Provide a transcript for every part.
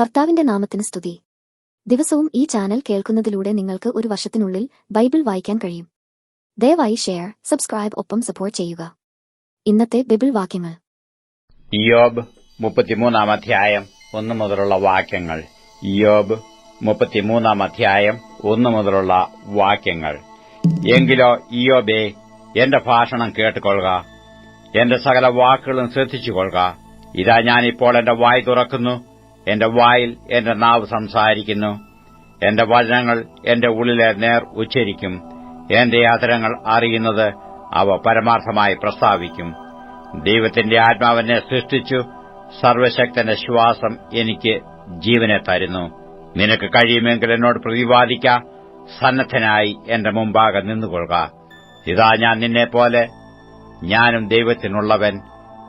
കർത്താവിന്റെ നാമത്തിന് സ്തുതി. ദിവസവും ഈ ചാനൽ കേൾക്കുന്നതിലൂടെ നിങ്ങൾക്ക് ഒരു വർഷത്തിനുള്ളിൽ ബൈബിൾ വായിക്കാൻ കഴിയും. ദയവായി ഷെയർ സബ്സ്ക്രൈബ് ഒപ്പം സപ്പോർട്ട് ചെയ്യുക. ഇന്നത്തെ ബൈബിൾ വാക്യങ്ങൾ. ഇയോബ് മുപ്പത്തിമൂന്നാം അധ്യായം ഒന്നു മുതലുള്ള വാക്യങ്ങൾ. ഇയോബ് മുപ്പത്തിമൂന്നാം അധ്യായം ഒന്നു മുതലുള്ള വാക്യങ്ങൾ. എങ്കിലോ ഇയോബേ എന്റെ ഭാഷണം കേട്ടുകൊള്ളുക. എന്റെ സകല വാക്കുകളും ശ്രദ്ധിച്ചുകൊള്ളുക. ഇതാ ഞാനിപ്പോൾ എന്റെ വായി തുറക്കുന്നു. എന്റെ വായിൽ എന്റെ നാവ് സംസാരിക്കുന്നു. എന്റെ വചനങ്ങൾ എന്റെ ഉള്ളിലെ നേർ ഉച്ചരിക്കും. എന്റെ ആദരങ്ങൾ അറിയുന്നത് അവ പരമാർത്ഥമായി പ്രസ്താവിക്കും. ദൈവത്തിന്റെ ആത്മാവിനെ സൃഷ്ടിച്ചു. സർവശക്തന്റെ ശ്വാസം എനിക്ക് ജീവനെ തരുന്നു. നിനക്ക് കഴിയുമെങ്കിൽ എന്നോട് പ്രതിപാദിക്ക സന്നദ്ധനായി എന്റെ മുമ്പാകെ നിന്നുകൊള്ളുക. ഇതാ ഞാൻ നിന്നെപ്പോലെ ഞാനും ദൈവത്തിനുള്ളവൻ.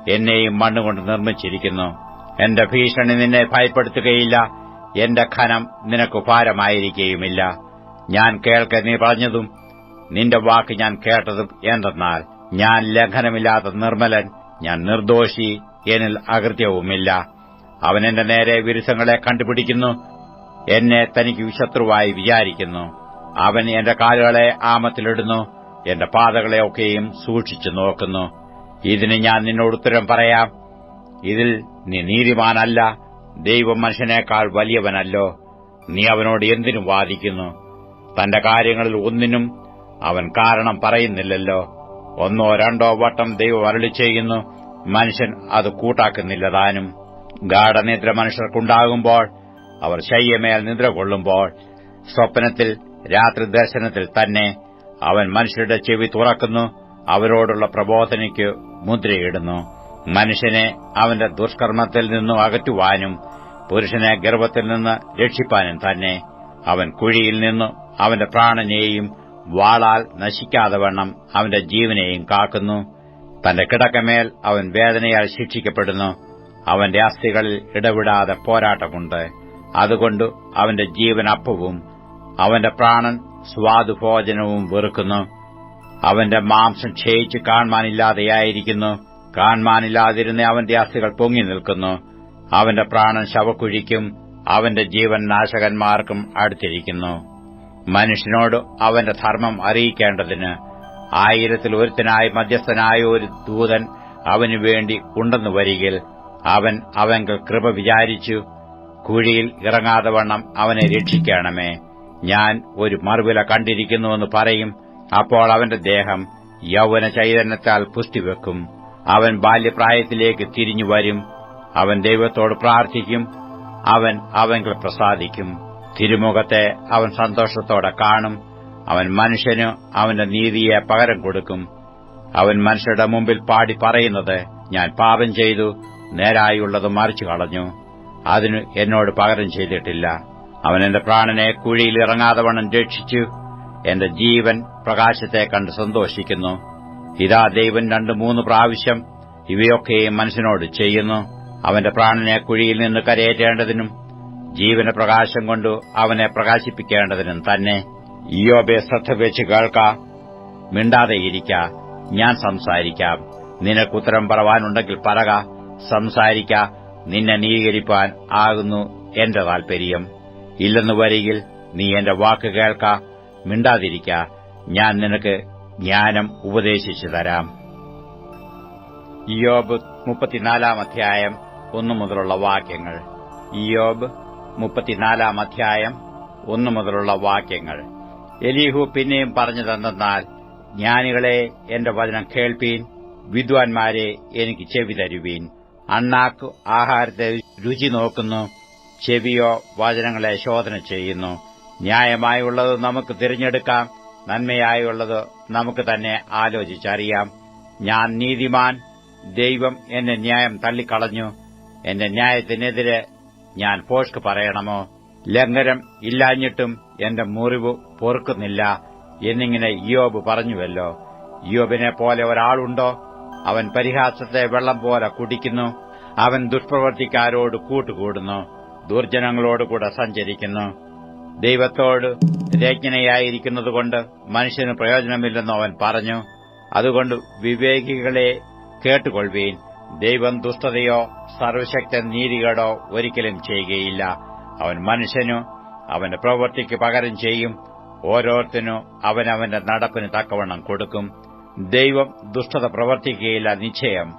എന്നെയും മണ്ണുകൊണ്ട് നിർമ്മിച്ചിരിക്കുന്നു. എന്റെ ഭീഷണി നിന്നെ ഭയപ്പെടുത്തുകയില്ല. എന്റെ ഖനം നിനക്ക് ഭാരമായിരിക്കുകയുമില്ല ഞാൻ കേൾക്കെ നീ പറഞ്ഞതും നിന്റെ വാക്ക് ഞാൻ കേട്ടതും എന്തെന്നാൽ ഞാൻ ലംഘനമില്ലാത്ത നിർമ്മലൻ ഞാൻ നിർദോഷി എന്നിൽ അകൃത്യവുമില്ല. അവൻ എന്റെ നേരെ വിരുസങ്ങളെ കണ്ടുപിടിക്കുന്നു എന്നെ തനിക്ക് ശത്രുവായി വിചാരിക്കുന്നു. അവൻ എന്റെ കാലുകളെ ആമത്തിലിടുന്നു എന്റെ പാതകളെയൊക്കെയും സൂക്ഷിച്ചു നോക്കുന്നു. ഇതിന് ഞാൻ നിന്നോട് ഉത്തരം പറയാം. ഇതിൽ നീ നീതിമാനല്ല ദൈവം മനുഷ്യനേക്കാൾ വലിയവനല്ലോ. നീ അവനോട് എന്തിനു വാദിക്കുന്നു? തന്റെ കാര്യങ്ങളിൽ ഒന്നിനും അവൻ കാരണം പറയുന്നില്ലല്ലോ. ഒന്നോ രണ്ടോ വട്ടം ദൈവം അരളി ചെയ്യുന്നു മനുഷ്യൻ അത് കൂട്ടാക്കുന്നില്ല താനും ഗാഠനിദ്ര മനുഷ്യർക്കുണ്ടാകുമ്പോൾ അവർ ശയ്യമേൽ നിദ്ര കൊള്ളുമ്പോൾ സ്വപ്നത്തിൽ രാത്രി ദർശനത്തിൽ തന്നെ അവൻ മനുഷ്യരുടെ ചെവി തുറക്കുന്നു അവരോടുള്ള പ്രബോധനയ്ക്ക് മുദ്രയിടുന്നു. മനുഷ്യനെ അവന്റെ ദുഷ്കർമ്മത്തിൽ നിന്നും അകറ്റുവാനും പുരുഷനെ ഗർഭത്തിൽ നിന്ന് രക്ഷിപ്പാനും തന്നെ അവൻ കുഴിയിൽ നിന്നും അവന്റെ പ്രാണനെയും വാളാൽ നശിക്കാതെ വണ്ണം അവന്റെ ജീവനെയും കാക്കുന്നു. തന്റെ കിടക്കമേൽ അവൻ വേദനയാൽ ശിക്ഷിക്കപ്പെടുന്നു. അവന്റെ അസ്ഥികളിൽ ഇടവിടാതെ പോരാട്ടമുണ്ട്. അതുകൊണ്ട് അവന്റെ ജീവൻ അപ്പവും അവന്റെ പ്രാണൻ സ്വാദുഭോജനവും വെറുക്കുന്നു. അവന്റെ മാംസം ക്ഷയിച്ച് കാണാനില്ലാതെയായിരിക്കുന്നു കാണാനില്ലാതിരുന്ന അവന്റെ അസ്ഥികൾ പൊങ്ങി നിൽക്കുന്നു. അവന്റെ പ്രാണൻ ശവക്കുഴിക്കും അവന്റെ ജീവൻ നാശകന്മാർക്കും അടുത്തിരിക്കുന്നു. മനുഷ്യനോട് അവന്റെ ധർമ്മം അറിയിക്കേണ്ടതിന് ആയിരത്തിൽ ഒരുത്തനായി മധ്യസ്ഥനായ ഒരു ദൂതൻ അവനു വേണ്ടി ഉണ്ടെന്നു വരികിൽ അവൻ അവങ്കൽ കൃപ വിചാരിച്ചു കുഴിയിൽ ഇറങ്ങാതെ വണ്ണം അവനെ രക്ഷിക്കണമേ. ഞാൻ ഒരു മറുവില കണ്ടിരിക്കുന്നുവെന്ന് പറയും അപ്പോൾ അവന്റെ ദേഹം യൗവന ചൈതന്യത്താൽ പുഷ്ടിവെക്കും. അവൻ ബാല്യപ്രായത്തിലേക്ക് തിരിഞ്ഞു വരും. അവൻ ദൈവത്തോട് പ്രാർത്ഥിക്കും. അവൻ അവങ്കിൽ പ്രസാദിക്കും. തിരുമുഖത്തെ അവൻ സന്തോഷത്തോടെ കാണും. അവൻ മനുഷ്യന് അവന്റെ നീതിയെ പകരം കൊടുക്കും. അവൻ മനുഷ്യരുടെ മുമ്പിൽ പാടി പറയുന്നത് ഞാൻ പാപം ചെയ്തു നേരായുള്ളത് മറിച്ചു കളഞ്ഞു. അതിന് എന്നോട് പകരം ചെയ്തിട്ടില്ല. അവൻ എന്റെ പ്രാണനെ കുഴിയിൽ ഇറങ്ങാതെ വണ്ണം രക്ഷിച്ചു. എന്റെ ജീവൻ പ്രകാശത്തെ കണ്ട് സന്തോഷിക്കുന്നു. ഇതാ ദൈവം രണ്ടു മൂന്ന് പ്രാവശ്യം ഇവയൊക്കെയും മനുഷ്യനോട് ചെയ്യുന്നു. അവന്റെ പ്രാണനെ കുഴിയിൽ നിന്ന് കരയേറ്റേണ്ടതിനും ജീവന പ്രകാശം കൊണ്ട് അവനെ പ്രകാശിപ്പിക്കേണ്ടതിനും തന്നെ. ഇയോബെ ശ്രദ്ധ വെച്ച് കേൾക്ക. മിണ്ടാതെയിരിക്ക ഞാൻ സംസാരിക്കാം. നിനക്കുത്തരം പറവാനുണ്ടെങ്കിൽ പറക. സംസാരിക്ക. നിന്നെ നീകരിപ്പാൻ ആകുന്നു എന്റെ താൽപര്യം. ഇല്ലെന്ന് വരികിൽ നീ എന്റെ വാക്ക് കേൾക്ക. മിണ്ടാതിരിക്ക. ഞാൻ നിനക്ക് ജ്ഞാനം ഉപദേശിച്ചു തരാം. ഇയോബ് മുപ്പത്തിനാലാം അധ്യായം ഒന്നു മുതലുള്ള വാക്യങ്ങൾ. ഇയോബ് മുപ്പത്തിനാലാം അധ്യായം ഒന്നു മുതലുള്ള വാക്യങ്ങൾ. എലീഹു പിന്നെയും പറഞ്ഞതെന്നാൽ ജ്ഞാനികളെ എന്റെ വചനം കേൾപ്പീൻ വിദ്വാൻമാരെ എനിക്ക് ചെവി തരുവീൻ. അണ്ണാക്കു ആഹാരത്തെ രുചി നോക്കുന്നു ചെവിയോ വചനങ്ങളെ ശോധന ചെയ്യുന്നു. ന്യായമായുള്ളത് നമുക്ക് തിരഞ്ഞെടുക്കാം നന്മയായുള്ളത് നമുക്ക് തന്നെ ആലോചിച്ചറിയാം. ഞാൻ നീതിമാൻ ദൈവം എന്റെ ന്യായം തള്ളിക്കളഞ്ഞു. എന്റെ ന്യായത്തിനെതിരെ ഞാൻ പോഷ്ക്ക് പറയണമോ? ലംഘനം ഇല്ലാഞ്ഞിട്ടും എന്റെ മുറിവ് പൊറുക്കുന്നില്ല എന്നിങ്ങനെ യോബ് പറഞ്ഞുവല്ലോ. യോബിനെ പോലെ ഒരാളുണ്ടോ? അവൻ പരിഹാസത്തെ വെള്ളം പോലെ കുടിക്കുന്നു. അവൻ ദുഷ്പ്രവർത്തിക്കാരോട് കൂട്ടുകൂടുന്നു. ദുർജനങ്ങളോടുകൂടെ സഞ്ചരിക്കുന്നു. ദൈവത്തോട് രജ്ഞനയായിരിക്കുന്നതുകൊണ്ട് മനുഷ്യന് പ്രയോജനമില്ലെന്ന് അവൻ പറഞ്ഞു. അതുകൊണ്ട് വിവേകികളെ കേട്ടുകൊള്ളുവീൻ. ദൈവം ദുഷ്ടതയോ സർവശക്തൻ നീതികേടോ ഒരിക്കലും ചെയ്യുകയില്ല. അവൻ മനുഷ്യനു അവന്റെ പ്രവൃത്തിക്ക് പകരം ചെയ്യും. ഓരോരുത്തനു അവനവന്റെ നടപ്പിന് തക്കവണ്ണം കൊടുക്കും. ദൈവം ദുഷ്ടത പ്രവർത്തിക്കുകയില്ല നിശ്ചയം.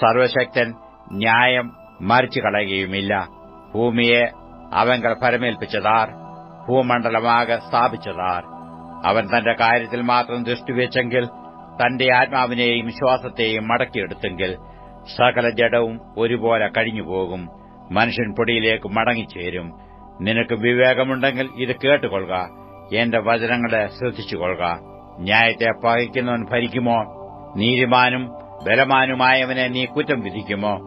സർവശക്തൻ ന്യായം മറിച്ചു കളയുകയുമില്ല. ഭൂമിയെ അവങ്കൽ ഫലമേൽപ്പിച്ചതാർ. ഭൂമണ്ഡലമാകെ സ്ഥാപിച്ചതാർ. അവൻ തന്റെ കാര്യത്തിൽ മാത്രം ദൃഷ്ടിവെച്ചെങ്കിൽ തന്റെ ആത്മാവിനെയും വിശ്വാസത്തെയും മടക്കിയെടുത്തെങ്കിൽ സകല ജഡവും ഒരുപോലെ കഴിഞ്ഞുപോകും. മനുഷ്യൻ പൊടിയിലേക്ക് മടങ്ങിച്ചേരും. നിനക്ക് വിവേകമുണ്ടെങ്കിൽ ഇത് കേട്ടുകൊള്ളുക. എന്റെ വചനങ്ങളെ ശ്രദ്ധിച്ചുകൊള്ളുക. ന്യായത്തെ പകയ്ക്കുന്നവൻ ഭരിക്കുമോ? നീതിമാനും ബലമാനുമായവനെ നീ കുറ്റം വിധിക്കുമോ?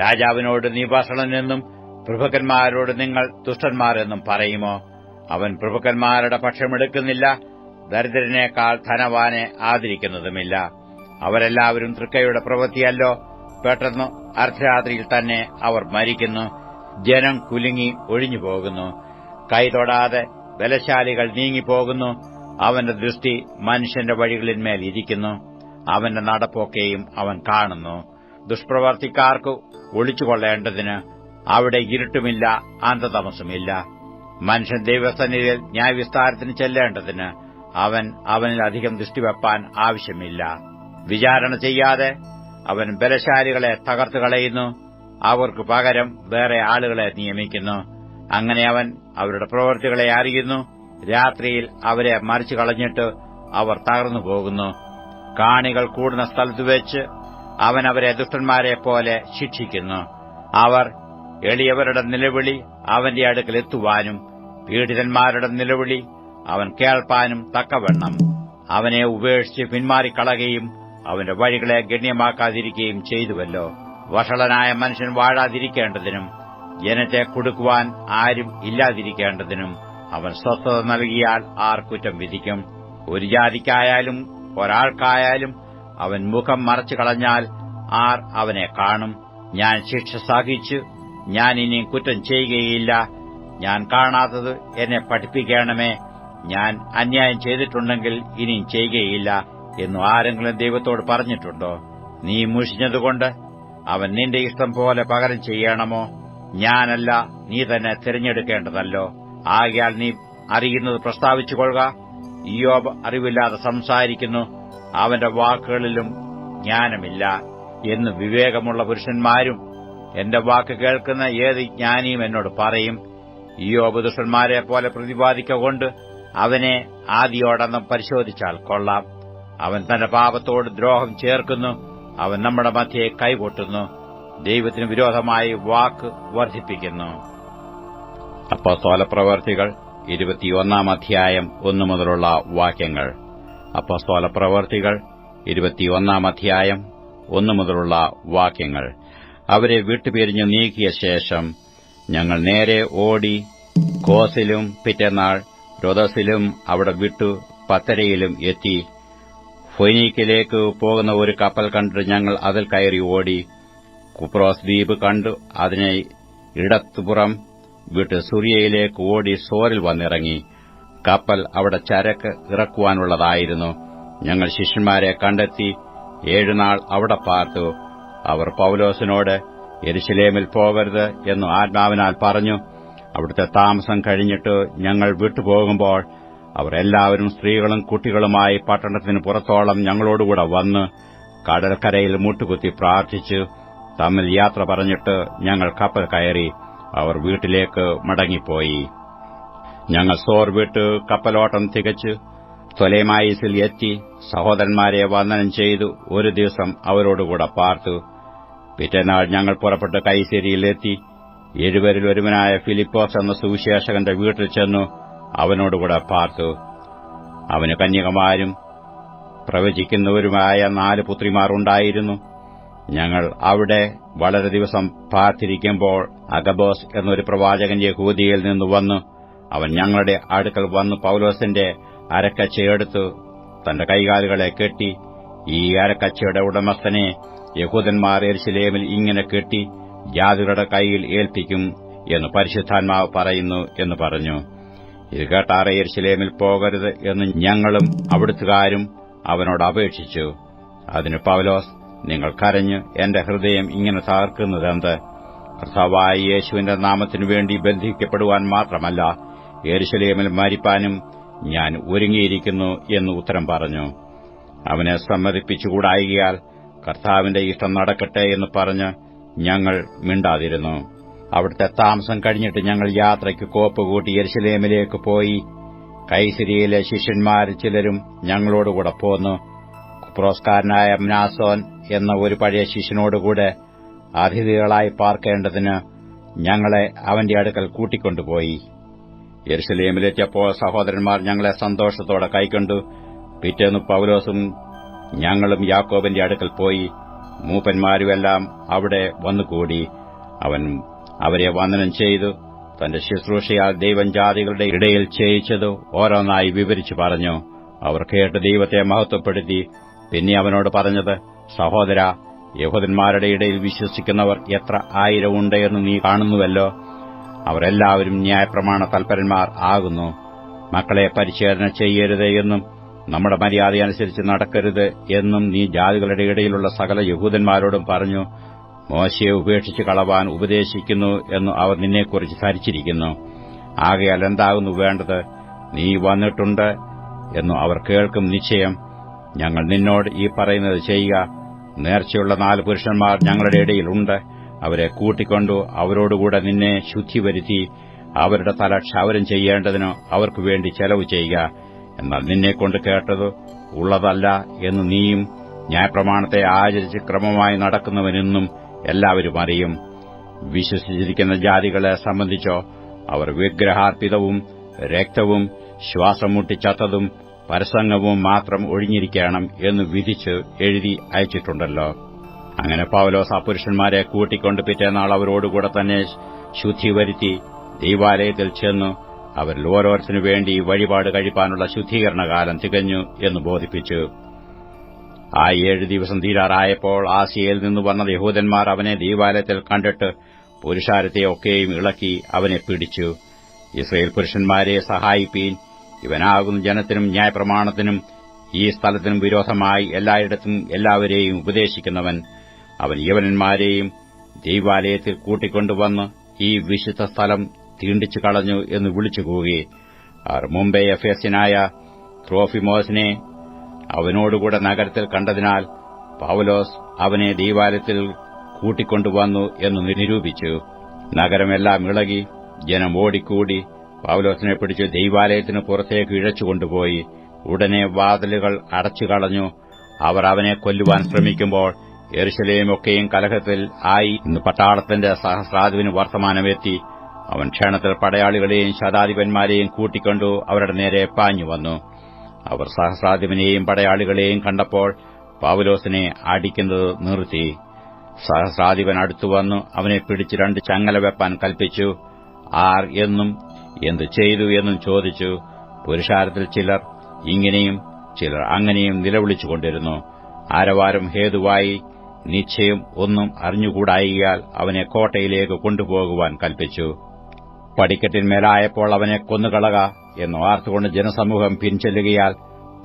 രാജാവിനോട് നീ വഷളനെന്നും പ്രഭുക്കന്മാരോട് നിങ്ങൾ ദുഷ്ടന്മാരെന്നും പറയുമോ? അവൻ പ്രഭുക്കന്മാരുടെ പക്ഷമെടുക്കുന്നില്ല ദരിദ്രനേക്കാൾ ധനവാനെ ആദരിക്കുന്നതുമില്ല. അവരെല്ലാവരും തൃക്കയുടെ പ്രവൃത്തിയല്ലോ പെട്ടെന്ന് അർദ്ധരാത്രിയിൽ തന്നെ അവർ മരിക്കുന്നു ജനം കുലുങ്ങി ഒഴിഞ്ഞുപോകുന്നു കൈ തൊടാതെ ബലശാലികൾ നീങ്ങിപ്പോകുന്നു അവന്റെ ദൃഷ്ടി മനുഷ്യന്റെ വഴികളിന്മേൽ ഇരിക്കുന്നു അവന്റെ നടപ്പൊക്കെയും അവൻ കാണുന്നു. ദുഷ്പ്രവർത്തിക്കാർക്ക് ഒളിച്ചുകൊള്ളേണ്ടതിന് അവിടെ ഇരുട്ടുമില്ല അന്ധതമസമില്ല മനുഷ്യൻ ദൈവസന്നിധിയിൽ ന്യായവിസ്താരത്തിന് ചെല്ലേണ്ടതിന് അവൻ അവനിൽ അധികം ദൃഷ്ടിവെപ്പാൻ ആവശ്യമില്ല. വിചാരണ ചെയ്യാതെ അവൻ ബലശാലികളെ തകർത്തു കളയുന്നു. അവർക്ക് പകരം വേറെ ആളുകളെ നിയമിക്കുന്നു. അങ്ങനെ അവൻ അവരുടെ പ്രവൃത്തികളെ അറിയുന്നു. രാത്രിയിൽ അവരെ മറിച്ചു കളഞ്ഞിട്ട് അവർ തകർന്നു പോകുന്നു. കാണികൾ കൂടുന്ന സ്ഥലത്ത് വെച്ച് അവൻ അവരെ ദുഷ്ടന്മാരെ പോലെ ശിക്ഷിക്കുന്നു. അവർ എളിയവരുടെ നിലവിളി അവന്റെ അടുക്കൽ എത്തുവാനും പീഡിതന്മാരുടെ നിലവിളി അവൻ കേൾപ്പാനും തക്കവണ്ണം. അവനെ ഉപേക്ഷിച്ച് പിന്മാറിക്കളകയും അവന്റെ വഴികളെ ഗണ്യമാക്കാതിരിക്കുകയും ചെയ്തുവല്ലോ. വഷളനായ മനുഷ്യൻ വാഴാതിരിക്കേണ്ടതിനും ജനത്തെ കൊടുക്കുവാൻ ആരും ഇല്ലാതിരിക്കേണ്ടതിനും അവൻ സ്വസ്ഥത നൽകിയാൽ ആർ കുറ്റം വിധിക്കും. ഒരു ജാതിക്കായാലും ഒരാൾക്കായാലും അവൻ മുഖം മറച്ചു കളഞ്ഞാൽ ആർ അവനെ കാണും. ഞാൻ ശിക്ഷ സഹിച്ചു ഞാൻ ഇനിയും കുറ്റം ചെയ്യുകയില്ല. ഞാൻ കാണാത്തത് എന്നെ പഠിപ്പിക്കണമേ. ഞാൻ അന്യായം ചെയ്തിട്ടുണ്ടെങ്കിൽ ഇനിയും ചെയ്യുകയില്ല എന്നു ആരെങ്കിലും ദൈവത്തോട് പറഞ്ഞിട്ടുണ്ടോ? നീ മുഷിഞ്ഞതുകൊണ്ട് അവൻ നിന്റെ ഇഷ്ടം പോലെ പകരം ചെയ്യണമോ? ഞാനല്ല നീ തന്നെ തിരഞ്ഞെടുക്കേണ്ടതല്ലോ. ആകയാൽ നീ അറിയുന്നത് പ്രസ്താവിച്ചു പ്രസ്താവിച്ചുകൊള്ളുക. ഇയോബ് അറിവില്ലാതെ സംസാരിക്കുന്നു. അവന്റെ വാക്കുകളിലും ജ്ഞാനമില്ല എന്ന് വിവേകമുള്ള പുരുഷന്മാരും എന്റെ വാക്ക് കേൾക്കുന്ന ഏത് ജ്ഞാനിയും എന്നോട് പറയും. ഇയോബ് ദുഷ്ടന്മാരെ പോലെ പ്രതിപാദിക്കൊണ്ട് അവനെ ആദിയോടൊന്നും പരിശോധിച്ചാൽ കൊള്ളാം. അവൻ തന്റെ പാപത്തോട് ദ്രോഹം ചേർക്കുന്നു. അവൻ നമ്മുടെ മധ്യയെ കൈകൊട്ടുന്നു ദൈവത്തിന് വിരോധമായി വാക്ക് വർദ്ധിപ്പിക്കുന്നു. അപ്പസ്തോലപ്രവർത്തികൾ ഇരുപത്തിയൊന്നാം അധ്യായം ഒന്നു മുതലുള്ള വാക്യങ്ങൾ. അപ്പസ്തോലപ്രവർത്തികൾ ഇരുപത്തിയൊന്നാം അധ്യായം ഒന്നു മുതലുള്ള വാക്യങ്ങൾ. അവരെ വിട്ടുപിരിഞ്ഞു നീക്കിയ ശേഷം ഞങ്ങൾ നേരെ ഓടി കോസിലും പിറ്റേന്നാൾ രോദസിലും അവിടെ വിട്ടു പത്തരയിലും എത്തി. ഫൊയ്നീക്കിലേക്ക് പോകുന്ന ഒരു കപ്പൽ കണ്ട് ഞങ്ങൾ അതിൽ കയറി ഓടി. കുപ്രോസ് ദ്വീപ് കണ്ടു. അതിനെ ഇടത്തുപുറം വിട്ട് സുറിയയിലേക്ക് ഓടി സോറിൽ വന്നിറങ്ങി. കപ്പൽ അവിടെ ചരക്ക് ഇറക്കുവാനുള്ളതായിരുന്നു. ഞങ്ങൾ ശിഷ്യന്മാരെ കണ്ടെത്തി. ഏഴുനാൾ അവിടെ പാർത്തു. അവർ പൌലോസിനോട് എരുശലേമിൽ പോകരുത് എന്നു ആത്മാവിനാൽ പറഞ്ഞു. അവിടുത്തെ താമസം കഴിഞ്ഞിട്ട് ഞങ്ങൾ വിട്ടുപോകുമ്പോൾ അവർ എല്ലാവരും സ്ത്രീകളും കുട്ടികളുമായി പട്ടണത്തിന് പുറത്തോളം ഞങ്ങളോടുകൂടെ വന്ന് കടൽക്കരയിൽ മുട്ടുകുത്തി പ്രാർത്ഥിച്ചു തമ്മിൽ യാത്ര പറഞ്ഞിട്ട് ഞങ്ങൾ കപ്പൽ കയറി അവർ വീട്ടിലേക്ക് മടങ്ങിപ്പോയി. ഞങ്ങൾ സോർ വിട്ട് കപ്പലോട്ടം തികച്ച് തൊലേമായിസിൽ എത്തി സഹോദരന്മാരെ വന്ദനം ചെയ്തു. ഒരു ദിവസം അവരോടുകൂടെ പാർത്തു. പിറ്റേനാൾ ഞങ്ങൾ പുറപ്പെട്ട് കൈസേരിയിലെത്തി. ഏഴുപേരിൽ ഒരുവനായ ഫിലിപ്പോസ് എന്ന സുവിശേഷകന്റെ വീട്ടിൽ ചെന്നു അവനോടുകൂടെ പാർത്തു. അവന് കന്യകമാരും പ്രവചിക്കുന്നവരുമായ നാല് പുത്രിമാർ ഉണ്ടായിരുന്നു. ഞങ്ങൾ അവിടെ വളരെ ദിവസം പാർത്തിരിക്കുമ്പോൾ അഗബോസ് എന്നൊരു പ്രവാചകൻ യഹൂദിയിൽ നിന്ന് വന്നു. അവൻ ഞങ്ങളുടെ അടുക്കൽ വന്ന് പൌലോസിന്റെ അരക്കച്ചയെടുത്തു. തന്റെ കൈകാലുകളെ കെട്ടി. ഈ അരക്കച്ചയുടെ ഉടമസ്ഥനെ യഹൂദന്മാർ എരിശിലേമിൽ ഇങ്ങനെ കെട്ടി ജാതികളുടെ കൈയിൽ ഏൽപ്പിക്കും എന്ന് പരിശുദ്ധാത്മാവ് പറയുന്നു എന്ന് പറഞ്ഞു. ഇത് കേട്ടാറെ എരിശിലേമിൽ പോകരുത് എന്ന് ഞങ്ങളും അവിടുത്തുകാരും അവനോട് അപേക്ഷിച്ചു. അതിന് പൗലോസ് നിങ്ങൾ കരഞ്ഞ് എന്റെ ഹൃദയം ഇങ്ങനെ തകർക്കുന്നതെന്ത്? കർത്താവായ യേശുവിന്റെ നാമത്തിനു വേണ്ടി ബന്ധിക്കപ്പെടുവാൻ മാത്രമല്ല യെരുശലേമിൽ മരിപ്പാനും ഞാൻ ഒരുങ്ങിയിരിക്കുന്നു എന്ന് ഉത്തരം പറഞ്ഞു. അവനെ സമ്മതിപ്പിച്ചുകൂടായികയാൽ കർത്താവിന്റെ ഇഷ്ടം നടക്കട്ടെ എന്ന് പറഞ്ഞ് ഞങ്ങൾ മിണ്ടാതിരുന്നു. അവിടുത്തെ താമസം കഴിഞ്ഞിട്ട് ഞങ്ങൾ യാത്രയ്ക്ക് കോപ്പ് കൂട്ടി യെരുശലേമിലേക്ക് പോയി. കൈസിരിയിലെ ശിഷ്യന്മാരിൽ ചിലരും ഞങ്ങളോടുകൂടെ പോന്നു. കുപ്രോസ്കാരനായ മ്നാസോൻ എന്ന ഒരു പഴയ ശിഷ്യനോടുകൂടെ അതിഥികളായി പാർക്കേണ്ടതിന് ഞങ്ങളെ അവന്റെ അടുക്കൽ കൂട്ടിക്കൊണ്ടുപോയി. യെരുസലേമിലെത്തിയപ്പോൾ സഹോദരന്മാർ ഞങ്ങളെ സന്തോഷത്തോടെ കൈക്കൊണ്ടു. പിറ്റേന്ന് പൌലോസും ഞങ്ങളും യാക്കോബന്റെ അടുക്കൽ പോയി മൂപ്പന്മാരുമെല്ലാം അവിടെ വന്നുകൂടി. അവൻ അവരെ വന്ദനം ചെയ്തു. തന്റെ ശുശ്രൂഷയാൽ ദൈവം ജാതികളുടെ ഇടയിൽ ചെയ്യിച്ചത് ഓരോന്നായി വിവരിച്ചു പറഞ്ഞു. അവർ കേട്ട് ദൈവത്തെ മഹത്വപ്പെടുത്തി. പിന്നെ അവനോട് പറഞ്ഞത് സഹോദര യഹൂദന്മാരുടെ ഇടയിൽ വിശ്വസിക്കുന്നവർ എത്ര ആയിരമുണ്ട് എന്ന് നീ കാണുന്നുവല്ലോ. അവരെല്ലാവരും ന്യായപ്രമാണ തൽപരന്മാർ ആകുന്നു. മക്കളെ പരിശോധന ചെയ്യരുത് എന്നും നമ്മുടെ മര്യാദ അനുസരിച്ച് നടക്കരുത് എന്നും നീ ജാതികളുടെ ഇടയിലുള്ള സകല യഹൂദന്മാരോടും പറഞ്ഞു മോശയെ ഉപേക്ഷിച്ച് കളവാൻ ഉപദേശിക്കുന്നു എന്ന് അവർ നിന്നെക്കുറിച്ച് ധരിച്ചിരിക്കുന്നു. ആകയാൽ എന്താകുന്നു വേണ്ടത്? നീ വന്നിട്ടുണ്ട് എന്നു അവർ കേൾക്കും നിശ്ചയം. ഞങ്ങൾ നിന്നോട് ഈ പറയുന്നത് ചെയ്യുക. നേർച്ചയുള്ള നാല് പുരുഷന്മാർ ഞങ്ങളുടെ ഇടയിലുണ്ട് അവരെ കൂട്ടിക്കൊണ്ടു അവരോടുകൂടെ നിന്നെ ശുദ്ധി വരുത്തി അവരുടെ തല ക്ഷൗരം ചെയ്യേണ്ടതിനോ അവർക്ക് വേണ്ടി ചെലവ് ചെയ്യുക. എന്നാൽ നിന്നെക്കൊണ്ട് കേട്ടത് ഉള്ളതല്ല എന്ന് നീയും ന്യായപ്രമാണത്തെ ആചരിച്ച് ക്രമമായി നടക്കുന്നവനെന്നും എല്ലാവരും അറിയും. വിശ്വസിച്ചിരിക്കുന്ന ജാതികളെ സംബന്ധിച്ചോ അവർ വിഗ്രഹാർപ്പിതവും രക്തവും ശ്വാസം മുട്ടിച്ചത്തതും പരസംഗവും മാത്രം ഒഴിഞ്ഞിരിക്കണം എന്ന് വിധിച്ച് എഴുതി അയച്ചിട്ടുണ്ടല്ലോ. അങ്ങനെ പൗലോസ് ആ പുരുഷന്മാരെ കൂട്ടിക്കൊണ്ട് പിറ്റേനാൾ അവരോടുകൂടെ തന്നെ ശുദ്ധി വരുത്തി ദൈവാലയത്തിൽ ചെന്നു അവരിൽ ഓരോരുത്തരു വേണ്ടി വഴിപാട് കഴിപ്പാനുള്ള ശുദ്ധീകരണ കാലം തികഞ്ഞു എന്ന് ബോധിപ്പിച്ചു. ആ ഏഴ് ദിവസം തീരാറായപ്പോൾ ആസിയയിൽ നിന്ന് വന്ന യഹൂദന്മാർ അവനെ ദേവാലയത്തിൽ കണ്ടിട്ട് പുരുഷാരത്തെ ഒക്കെയും ഇളക്കി അവനെ പിടിച്ചു. ഇസ്രയേൽ പുരുഷന്മാരെ സഹായിപ്പീൻ. ഇവനാകുന്ന ജനത്തിനും ന്യായപ്രമാണത്തിനും ഈ സ്ഥലത്തിനും വിരോധമായി എല്ലായിടത്തും എല്ലാവരെയും ഉപദേശിക്കുന്നവൻ. അവൻ യവനന്മാരെയും ദൈവാലയത്തിൽ കൂട്ടിക്കൊണ്ടുവന്ന് ഈ വിശുദ്ധ സ്ഥലം തീണ്ടിച്ചു കളഞ്ഞു എന്ന് വിളിച്ചു കൂകി അവർ മുംബൈ എഫേസ്യനായ ത്രോഫിമോസിനെ അവനോടുകൂടെ നഗരത്തിൽ കണ്ടതിനാൽ പൌലോസ് അവനെ ദീപാലയത്തിൽ കൂട്ടിക്കൊണ്ടുവന്നു എന്ന് നിരൂപിച്ചു. നഗരമെല്ലാം ഇളകി ജനം ഓടിക്കൂടി. പൌലോസിനെ പിടിച്ച് ദൈവാലയത്തിന് പുറത്തേക്ക് ഇഴച്ചുകൊണ്ടുപോയി ഉടനെ വാതിലുകൾ അടച്ചു കളഞ്ഞു. അവർ അവനെ കൊല്ലുവാൻ ശ്രമിക്കുമ്പോൾ എരുശലേമൊക്കെയും കലഹത്തിൽ ആയി. ഇന്ന് പട്ടാളത്തിന്റെ സഹസ്രാധുവിന് വർത്തമാനമെത്തി. അവൻ ക്ഷണത്തിൽ പടയാളികളെയും ശതാധിപന്മാരെയും കൂട്ടിക്കൊണ്ടു അവരുടെ നേരെ പാഞ്ഞു വന്നു. അവർ സഹസ്രാധിപനെയും പടയാളികളെയും കണ്ടപ്പോൾ പാവലോസിനെ അടിക്കുന്നത് നിർത്തി. സഹസ്രാധിപൻ അടുത്തുവന്നു അവനെ പിടിച്ച് രണ്ട് ചങ്ങല വെപ്പാൻ കൽപ്പിച്ചു. ആർ എന്നും എന്തു ചെയ്തു എന്നും ചോദിച്ചു. പുരുഷാരത്തിൽ ചിലർ ഇങ്ങനെയും ചിലർ അങ്ങനെയും നിലവിളിച്ചുകൊണ്ടിരുന്നു ആരവാരം ഹേതുവായി നിശ്ചയം ഒന്നും അറിഞ്ഞുകൂടായിയാൽ അവനെ കോട്ടയിലേക്ക് കൊണ്ടുപോകുവാൻ കൽപ്പിച്ചു. പടിക്കെട്ടിന്മേലായപ്പോൾ അവനെ കൊന്നുകളക എന്ന് ആർത്തുകൊണ്ട് ജനസമൂഹം പിൻചെല്ലുകയാൽ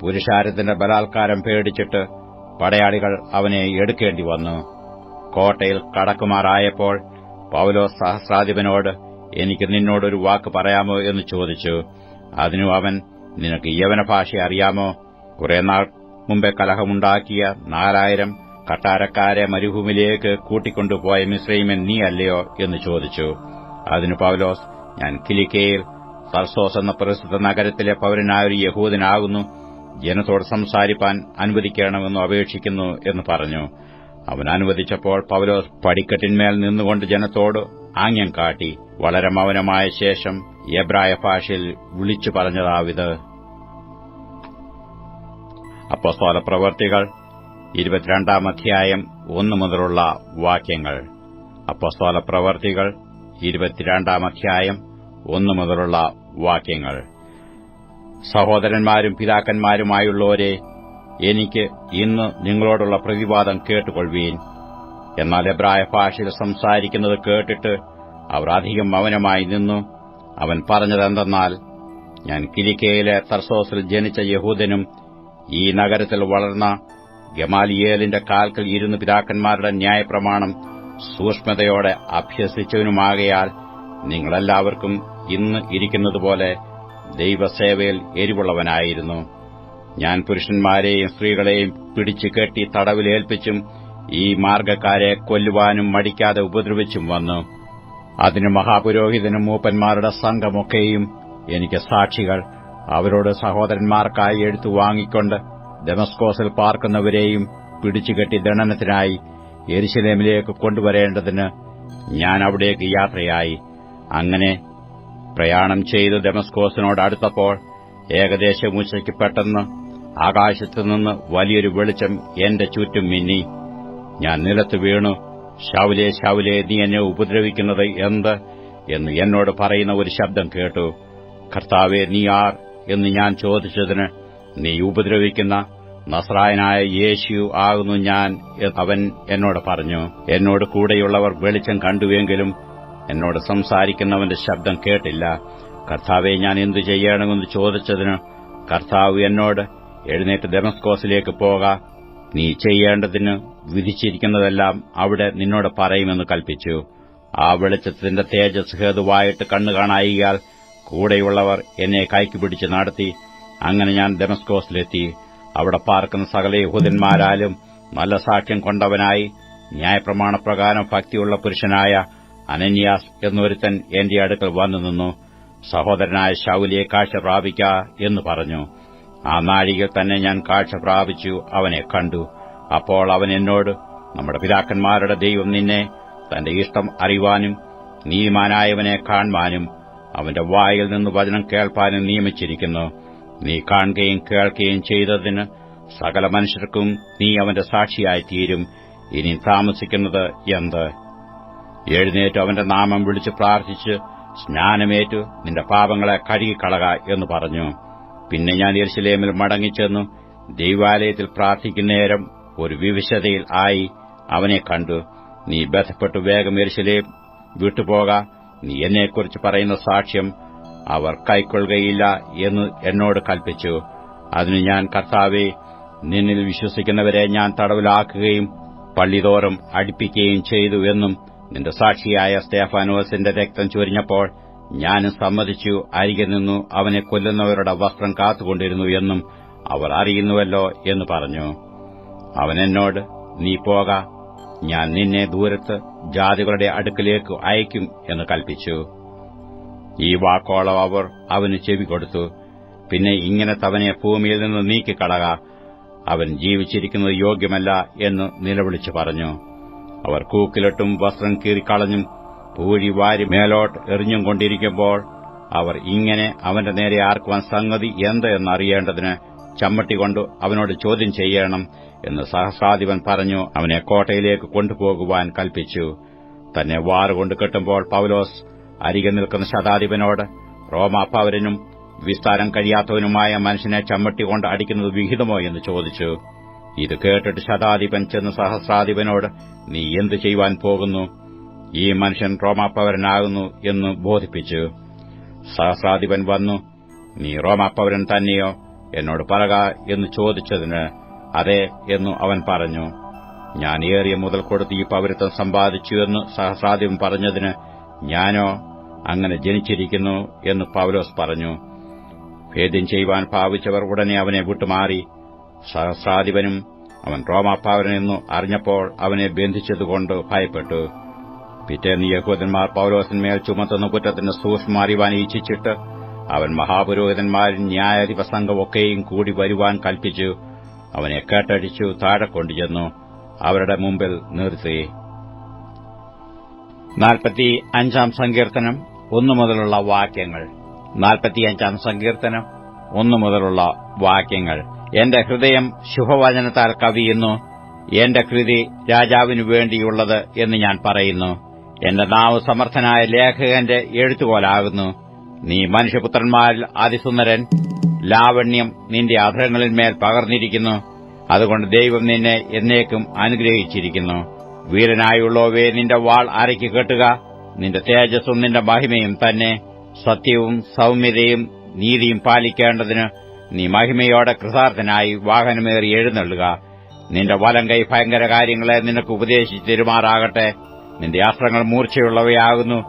പുരുഷാരത്തിന്റെ ബലാത്കാരം പേടിച്ചിട്ട് പടയാളികൾ അവനെ എടുക്കേണ്ടി വന്നു. കോട്ടയിൽ കടക്കുമാറായപ്പോൾ പൌലോ സഹസ്രാധിപനോട് എനിക്ക് നിന്നോടൊരു വാക്ക് പറയാമോ? എന്ന് ചോദിച്ചു. അതിനു അവൻ നിനക്ക് യവന ഭാഷ അറിയാമോ? കുറെ നാൾ മുമ്പേ കലഹമുണ്ടാക്കിയ നാലായിരം കട്ടാരക്കാരെ മരുഭൂമിയിലേക്ക് കൂട്ടിക്കൊണ്ടുപോയ മിശ്രൈമൻ നീ അല്ലയോ എന്ന് ചോദിച്ചു. അതിനു പൌലോസ് ഞാൻ കിലിക്കയിൽ സർസോസ് എന്ന പ്രസിദ്ധ നഗരത്തിലെ പൗരനായ ഒരു യഹൂദനാകുന്നു. ജനത്തോട് സംസാരിപ്പാൻ അനുവദിക്കണമെന്ന് അപേക്ഷിക്കുന്നു എന്ന് പറഞ്ഞു. അവൻ അനുവദിച്ചപ്പോൾ പൗലോസ് പടിക്കെട്ടിന്മേൽ നിന്നുകൊണ്ട് ജനത്തോട് ആംഗ്യം കാട്ടി. വളരെ മൗനമായ ശേഷം എബ്രായ ഭാഷയിൽ വിളിച്ചു പറഞ്ഞതാവിത്. അപ്പസ്തോല പ്രവർത്തികൾ ഇരുപത്തിരണ്ടാം അധ്യായം ഒന്നു മുതലുള്ള വാക്യങ്ങൾ. അപ്പസ്തോല പ്രവർത്തികൾ ഇരുപത്തിരണ്ടാം അധ്യായം ഒന്നു മുതലുള്ള വാക്യങ്ങൾ. സഹോദരന്മാരും പിതാക്കന്മാരുമായുള്ളവരെ എനിക്ക് ഇന്ന് നിങ്ങളോടുള്ള പ്രതിവാദം കേട്ടുകൊള്ളുവീൻ. എന്നാൽ എബ്രായ ഭാഷയിൽ സംസാരിക്കുന്നത് കേട്ടിട്ട് അവർ അധികം മൗനമായി നിന്നു. അവൻ പറഞ്ഞതെന്തെന്നാൽ ഞാൻ കിലിക്കയിലെ തർസോസിൽ ജനിച്ച യഹൂദനും ഈ നഗരത്തിൽ വളർന്ന ഗമാലിയേലിന്റെ കാൽക്കൽ ഇരുന്ന് പിതാക്കന്മാരുടെ ന്യായപ്രമാണം സൂക്ഷ്മതയോടെ അഭ്യസിച്ചവനുമാകയാൽ നിങ്ങളെല്ലാവർക്കും ഇന്ന് ഇരിക്കുന്നതുപോലെ ദൈവസേവയിൽ എരിവുള്ളവനായിരുന്നു. ഞാൻ പുരുഷന്മാരെയും സ്ത്രീകളെയും പിടിച്ചു കെട്ടി തടവിലേൽപ്പിച്ചും ഈ മാർഗക്കാരെ കൊല്ലുവാനും മടിക്കാതെ ഉപദ്രവിച്ചും വന്നു. അതിന് മഹാപുരോഹിതനും മൂപ്പന്മാരുടെ സംഘമൊക്കെയും എനിക്ക് സാക്ഷികൾ. അവരോട് സഹോദരന്മാർക്കായി എഴുത്തു വാങ്ങിക്കൊണ്ട് ഡെമസ്കോസിൽ പാർക്കുന്നവരെയും പിടിച്ചുകെട്ടി ദണ്ഡനത്തിനായി എരിശിലേമിലേക്ക് കൊണ്ടുവരേണ്ടതിന് ഞാൻ അവിടേക്ക് യാത്രയായി. അങ്ങനെ പ്രയാണം ചെയ്ത് ഡെമസ്കോസിനോട് അടുത്തപ്പോൾ ഏകദേശം ഉച്ചയ്ക്ക് പെട്ടെന്ന് ആകാശത്തുനിന്ന് വലിയൊരു വെളിച്ചം എന്റെ ചുറ്റും മിന്നി. ഞാൻ നിലത്ത് വീണു. ശൗലേ ശൗലേ നീ എന്നെ ഉപദ്രവിക്കുന്നത് എന്ത്? എന്ന് എന്നോട് പറയുന്ന ഒരു ശബ്ദം കേട്ടു. കർത്താവെ നീ ആർ? എന്ന് ഞാൻ ചോദിച്ചതിന് നീ ഉപദ്രവിക്കുന്ന നസ്രായനായ യേശു ആകുന്നു ഞാൻ അവൻ എന്നോട് പറഞ്ഞു. എന്നോട് കൂടെയുള്ളവർ വെളിച്ചം കണ്ടുവെങ്കിലും എന്നോട് സംസാരിക്കുന്നവന്റെ ശബ്ദം കേട്ടില്ല. കർത്താവെ ഞാൻ എന്തു ചെയ്യണമെന്ന് ചോദിച്ചതിന് കർത്താവ് എന്നോട് എഴുന്നേറ്റ് ഡെമസ്കോസിലേക്ക് പോക. നീ ചെയ്യേണ്ടതിന് വിധിച്ചിരിക്കുന്നതെല്ലാം അവിടെ നിന്നോട് പറയുമെന്ന് കൽപ്പിച്ചു. ആ വെളിച്ചത്തിന്റെ തേജസ് ഹേതുവായിട്ട് കണ്ണു കാണായിയാൽ കൂടെയുള്ളവർ എന്നെ കൈക്ക് പിടിച്ച് നടത്തി. അങ്ങനെ ഞാൻ ഡെമസ്കോസിലെത്തി അവിടെ പാർക്കുന്ന സകല യഹൂദന്മാരാലും നല്ല സാക്ഷ്യം കൊണ്ടവനായി ന്യായപ്രമാണപ്രകാരം ഭക്തിയുള്ള പുരുഷനായ അനന്യാസ് എന്നൊരുത്തൻ എന്റെ അടുക്കൽ വന്നു നിന്നു. സഹോദരനായ ശൌലിയെ കാഴ്ച പ്രാപിക്ക എന്ന് പറഞ്ഞു. ആ നാഴികയിൽ തന്നെ ഞാൻ കാഴ്ച പ്രാപിച്ചു അവനെ കണ്ടു. അപ്പോൾ അവൻ എന്നോട് നമ്മുടെ പിതാക്കന്മാരുടെ ദൈവം നിന്നെ തന്റെ ഇഷ്ടം അറിയുവാനും നീതിമാനായവനെ കാണുവാനും അവന്റെ വായിൽ നിന്ന് വചനം കേൾപ്പാനും നിയമിച്ചിരിക്കുന്നു. നീ കാണുകയും കേൾക്കുകയും ചെയ്തതിന് സകല മനുഷ്യർക്കും നീ അവന്റെ സാക്ഷിയായി തീരും. ഇനി താമസിക്കുന്നത് എന്ത്? എഴുന്നേറ്റ് അവന്റെ നാമം വിളിച്ച് പ്രാർത്ഥിച്ച് സ്നാനമേറ്റു നിന്റെ പാപങ്ങളെ കഴുകിക്കളക എന്ന് പറഞ്ഞു. പിന്നെ ഞാൻ എരിശിലേമിൽ മടങ്ങിച്ചെന്നു ദൈവാലയത്തിൽ പ്രാർത്ഥിക്കുന്നേരം ഒരു വിവിശതയിൽ ആയി അവനെ കണ്ടു. നീ ബന്ധപ്പെട്ടു വേഗം എരിശിലേം വിട്ടുപോക. നീ എന്നെക്കുറിച്ച് പറയുന്ന സാക്ഷ്യം അവർ കൈക്കൊള്ളുകയില്ല എന്ന് എന്നോട് കൽപ്പിച്ചു. അതിന് ഞാൻ കർത്താവെ നിന്നിൽ വിശ്വസിക്കുന്നവരെ ഞാൻ തടവിലാക്കുകയും പള്ളിതോറും അടുപ്പിക്കുകയും ചെയ്തു എന്നും നിന്റെ സാക്ഷിയായ സ്തേഫാനോസിന്റെ രക്തം ചൊരിഞ്ഞപ്പോൾ ഞാനും സമ്മതിച്ചു. അരികെ നിന്നു അവനെ കൊല്ലുന്നവരുടെ വസ്ത്രം കാത്തുകൊണ്ടിരുന്നു എന്നും അവർ അറിയുന്നുവല്ലോ എന്ന് പറഞ്ഞു. അവൻ എന്നോട് നീ പോക ഞാൻ നിന്നെ ദൂരത്ത് ജാതികളുടെ അടുക്കിലേക്ക് അയക്കും എന്ന് കൽപ്പിച്ചു. ഈ വാക്കോളം അവർ അവന് ചെവി കൊടുത്തു. പിന്നെ ഇങ്ങനെ തവനെ ഭൂമിയിൽ നിന്ന് നീക്കിക്കളക അവൻ ജീവിച്ചിരിക്കുന്നത് യോഗ്യമല്ല എന്ന് നിലവിളിച്ചു പറഞ്ഞു. അവർ കൂക്കിലിട്ടും വസ്ത്രം കീറിക്കളഞ്ഞും പൂഴി വാരി മേലോട്ട് എറിഞ്ഞും കൊണ്ടിരിക്കുമ്പോൾ അവർ ഇങ്ങനെ അവന്റെ നേരെ ആർക്കുവാൻ സംഗതി എന്ത് എന്നറിയേണ്ടതിന് ചമ്മട്ടി കൊണ്ട് അവനോട് ചോദ്യം ചെയ്യണം എന്ന് സഹസ്രാധിപൻ പറഞ്ഞു അവനെ കോട്ടയിലേക്ക് കൊണ്ടുപോകുവാൻ കൽപ്പിച്ചു. തന്നെ വാറുകൊണ്ട് കെട്ടുമ്പോൾ പൌലോസ് അരികെ നിൽക്കുന്ന ശതാധിപനോട് റോമാപ്പാവരനും വിസ്താരം കഴിയാത്തവനുമായ മനുഷ്യനെ ചമ്മട്ടി കൊണ്ട് അടിക്കുന്നത് വിഹിതമോ എന്ന് ചോദിച്ചു. ഇത് കേട്ടിട്ട് ശതാധിപൻ ചെന്ന് സഹസ്രാധിപനോട് നീ എന്തു ചെയ്യുവാൻ പോകുന്നു? ഈ മനുഷ്യൻ റോമാപ്പവരനാകുന്നു എന്ന് ബോധിപ്പിച്ചു. സഹസ്രാധിപൻ വന്നു നീ റോമാപ്പവരൻ തന്നെയോ? എന്നോട് പറക എന്ന് ചോദിച്ചതിന് അതെ എന്നു അവൻ പറഞ്ഞു. ഞാൻ ഏറിയ മുതൽ കൊടുത്ത് ഈ പൗരത്വം സമ്പാദിച്ചു എന്ന് സഹസ്രാധിപൻ പറഞ്ഞതിന് ഞാനോ അങ്ങനെ ജനിച്ചിരിക്കുന്നു എന്ന് പൗലോസ് പറഞ്ഞു. ഭേദ്യം ചെയ്യുവാൻ ഭാവിച്ചവർ ഉടനെ അവനെ വിട്ടുമാറി. സഹസ്രാധിപനും അവൻ റോമാപ്പാവനെന്നു അറിഞ്ഞപ്പോൾ അവനെ ബന്ധിച്ചതുകൊണ്ട് ഭയപ്പെട്ടു. പിറ്റേന്ന് യഹൂദന്മാർ പൌലോസിന്മേൽ ചുമത്തുന്ന കുറ്റത്തിന് സൂക്ഷ്മം അറിവാൻ ഇച്ഛിച്ചിട്ട് അവൻ മഹാപുരോഹിതന്മാരും ന്യായാധിപ സംഘമൊക്കെയും കൂടി വരുവാൻ കൽപ്പിച്ചു. അവനെ കേട്ടടിച്ചു താഴെ കൊണ്ടുചെന്നു. അവരുടെ മുമ്പിൽ നിർത്തി. നാൽപ്പത്തി അഞ്ചാം സങ്കീർത്തനം. ഒന്നു മുതലുള്ള വാക്യങ്ങൾ. നാൽപ്പത്തിയഞ്ചാം സങ്കീർത്തനം. ഒന്നു മുതലുള്ള വാക്യങ്ങൾ. എന്റെ ഹൃദയം ശുഭവചനത്താൽ കവിയുന്നു. എന്റെ കൃതി രാജാവിനു വേണ്ടിയുള്ളത് എന്ന് ഞാൻ പറയുന്നു. എന്റെ നാവ് സമർത്ഥനായ ലേഖകന്റെ എഴുത്തുപോലാകുന്നു. നീ മനുഷ്യപുത്രന്മാരിൽ അതിസുന്ദരൻ ലാവണ്യം നിന്റെ അധരങ്ങളിന്മേൽ പകർന്നിരിക്കുന്നു. അതുകൊണ്ട് ദൈവം നിന്നെ എന്നേക്കും അനുഗ്രഹിച്ചിരിക്കുന്നു. വീരനായുള്ളവേ നിന്റെ വാൾ അരയ്ക്ക് കെട്ടുക? നിന്റെ തേജസ്സും നിന്റെ മഹിമയും തന്നെ സത്യവും സൗമ്യതയും നീതിയും പാലിക്കേണ്ടതിന് നീ മഹിമയോടെ കൃതാർത്ഥനായി വാഹനമേറി എഴുന്നള്ളുക. നിന്റെ വലം കൈ ഭയങ്കര കാര്യങ്ങളെ നിനക്ക് ഉപദേശിച്ച് തെരുമാറാകട്ടെ. നിന്റെ അസ്ത്രങ്ങൾ മൂർച്ചയുള്ളവയാകുന്നു.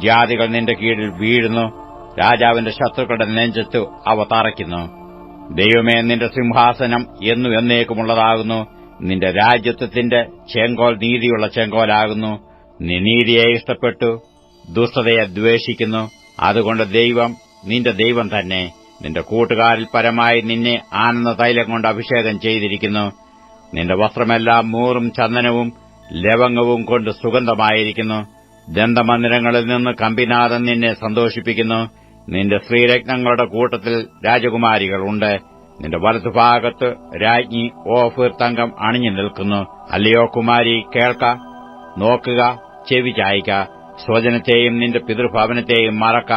ജാതികൾ നിന്റെ കീഴിൽ വീഴുന്നു. രാജാവിന്റെ ശത്രുക്കളുടെ നെഞ്ചത്ത് അവ തറയ്ക്കുന്നു. ദൈവമേ നിന്റെ സിംഹാസനം എന്നു എന്നേക്കുമുള്ളതാകുന്നു. നിന്റെ രാജ്യത്വത്തിന്റെ ചെങ്കോൽ നീതിയുള്ള ചെങ്കോലാകുന്നു. നീതിയെ ഇഷ്ടപ്പെട്ടു ദുഷ്ടതയെ ദ്വേഷിക്കുന്നു. അതുകൊണ്ട് ദൈവം നിന്റെ ദൈവം തന്നെ നിന്റെ കൂട്ടുകാരിൽ പരമായി നിന്നെ ആനന്ദ തൈലം കൊണ്ട് അഭിഷേകം ചെയ്തിരിക്കുന്നു. നിന്റെ വസ്ത്രമെല്ലാം മൂറും ചന്ദനവും ലവംഗവും കൊണ്ട് സുഗന്ധമായിരിക്കുന്നു. ദന്തമന്ദിരങ്ങളിൽ നിന്ന് കമ്പിനാഥൻ നിന്നെ സന്തോഷിപ്പിക്കുന്നു. നിന്റെ ശ്രീരത്നങ്ങളുടെ കൂട്ടത്തിൽ രാജകുമാരികളുണ്ട്. നിന്റെ വലതുഭാഗത്ത് രാജ്ഞി ഓഫീർ തങ്കം അണിഞ്ഞു നിൽക്കുന്നു. അല്ലയോ കുമാരി കേൾക്ക നോക്കുക. ചെവി ചായ്ക്ക സ്വജനത്തെയും നിന്റെ പിതൃഭവനത്തെയും മറക്ക.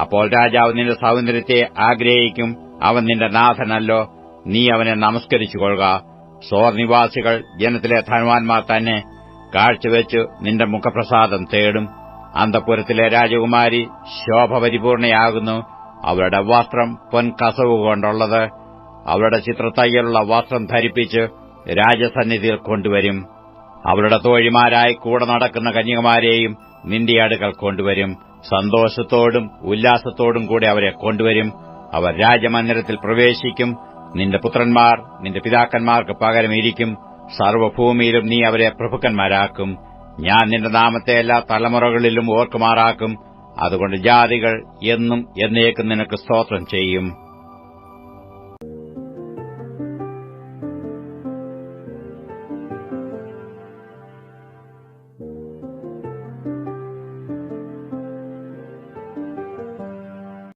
അപ്പോൾ രാജാവ് നിന്റെ സൗന്ദര്യത്തെ ആഗ്രഹിക്കും. അവൻ നിന്റെ നാഥനല്ലോ. നീ അവനെ നമസ്കരിച്ചുകൊള്ളുക. സോർ നിവാസികൾ ജനത്തിലെ ധനവാന്മാർ തന്നെ കാഴ്ചവെച്ച് നിന്റെ മുഖപ്രസാദം തേടും. അന്തപുരത്തിലെ രാജകുമാരി ശോഭപരിപൂർണയാകുന്നു. അവരുടെ വസ്ത്രം പൊൻകസവ് കൊണ്ടുള്ളത് അവരുടെ ചിത്രത്തയ്യലുള്ള വസ്ത്രം ധരിപ്പിച്ച് രാജസന്നിധിയിൽ കൊണ്ടുവരും. അവരുടെ തോഴിമാരായി കൂടെ നടക്കുന്ന കന്യകമാരെയും നിന്റെ അടുക്കൽ കൊണ്ടുവരും. സന്തോഷത്തോടും ഉല്ലാസത്തോടും കൂടെ അവരെ കൊണ്ടുവരും. അവർ രാജമന്ദിരത്തിൽ പ്രവേശിക്കും. നിന്റെ പുത്രന്മാർ നിന്റെ പിതാക്കന്മാർക്ക് പകരം ഇരിക്കും. നീ അവരെ പ്രഭുക്കന്മാരാക്കും. ഞാൻ നിന്റെ നാമത്തെ എല്ലാ തലമുറകളിലും ഓർക്കുമാറാക്കും. അതുകൊണ്ട് ജാതികൾ എന്നും എന്നേക്കും നിനക്ക് സ്തോത്രം ചെയ്യും.